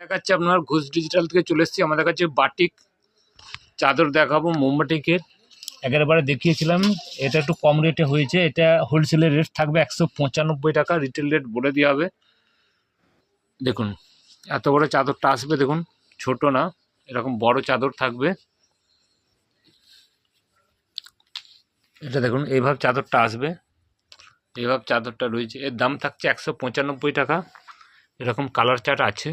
দেখাচ্ছি আপনার ঘোষ ডিজিটাল থেকে চলে এসেছি। আমাদের কাছে বাটিক চাদর দেখাবো, মোমবাটিকের। একেবারে দেখিয়েছিলাম, এটা একটু কম রেটে হয়েছে। এটা হোলসেলের রেট থাকবে একশো পঁচানব্বই টাকা রিটেল রেট বলে দেওয়া হবে। দেখুন, এত বড় চাদরটা আসবে, দেখুন, ছোট না, এরকম বড় চাদর থাকবে। এটা দেখুন এইভাবে চাদরটা আসবে। এইভাবে চাদরটা রয়েছে, এর দাম থাকছে একশো পঁচানব্বই টাকা। এরকম কালার চার্ট আছে।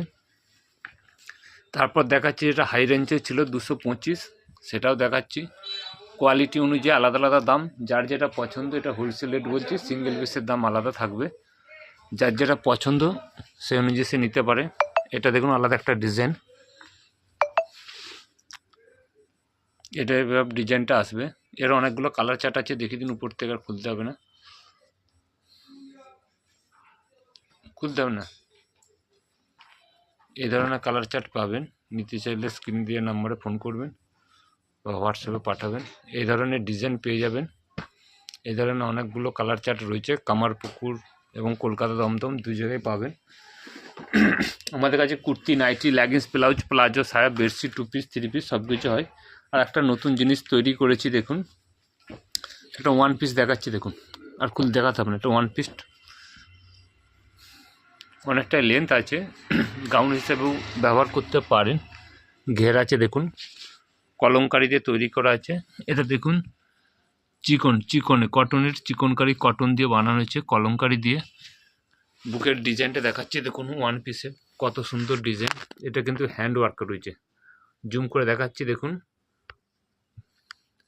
তারপর দেখাচ্ছি এটা হাই রেঞ্জের ছিল দুশো পঁচিশ, সেটাও দেখাচ্ছি। কোয়ালিটি অনুযায়ী আলাদা আলাদা দাম, যার যেটা পছন্দ এটা হোলসেল রেট বলছি সিঙ্গেল পিসের দাম আলাদা থাকবে। যার যেটা পছন্দ, সে অনুযায়ী সে নিতে পারে। এটা দেখুন আলাদা একটা ডিজাইন এটা ডিজাইনটা আসবে। এর অনেকগুলো কালার চার্ট আছে দেখিয়ে দিন উপর থেকে আর খুলতে হবে না। খুলতে হবে না। এই ধরনের কালার চার্ট পাবেন। নিতে চাইলে স্ক্রিন দিয়ে নাম্বারে ফোন করবেন বা হোয়াটসঅ্যাপে পাঠাবেন। এই ধরনের ডিজাইন পেয়ে যাবেন। এই ধরনের অনেকগুলো কালার চার্ট রয়েছে। কামারপুকুর এবং কলকাতা দমদম দু জায়গায় পাবেন। আমাদের কাছে kurti, nightie leggings blouse palazzo সায়া bedsheet two piece three piece সব কিছু হয়। আর একটা নতুন জিনিস তৈরি করেছি, দেখুন। একটা ওয়ান পিস দেখাচ্ছি, দেখুন। আর খুল দেখাতে হবে না একটা ওয়ান পিস অনেকটা লেন্থ আছে। গাউন হিসেবেও ব্যবহার করতে পারেন। ঘের আছে, দেখুন। কলমকারি দিয়ে তৈরি করা আছে। এটা দেখুন, চিকন, চিকনে কটনের চিকনকারি কটন দিয়ে বানানো হয়েছে, কলমকারি দিয়ে। বুকের ডিজাইনটা দেখাচ্ছে, দেখুন ওয়ান পিসে কত সুন্দর ডিজাইন। এটা কিন্তু হ্যান্ড ওয়ার্ক রয়েছে। জুম করে দেখাচ্ছি, দেখুন।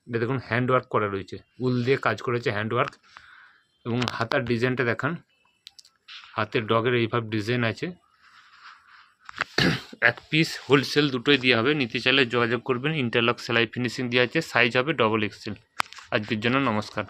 এটা দেখুন হ্যান্ড ওয়ার্ক করা রয়েছে। উল দিয়ে কাজ করেছে হ্যান্ড ওয়ার্ক এবং হাতার ডিজাইনটা দেখান। হাতের ডগের এইভাবে ডিজাইন আছে। এক পিস হোলসেল দুটোই দেওয়া হবে। নিতে চাইলে যোগাযোগ করবেন। ইন্টারলক সেলাই ফিনিশিং দেওয়া আছে। সাইজ হবে ডবল এক্সেল আজকের জন্য নমস্কার।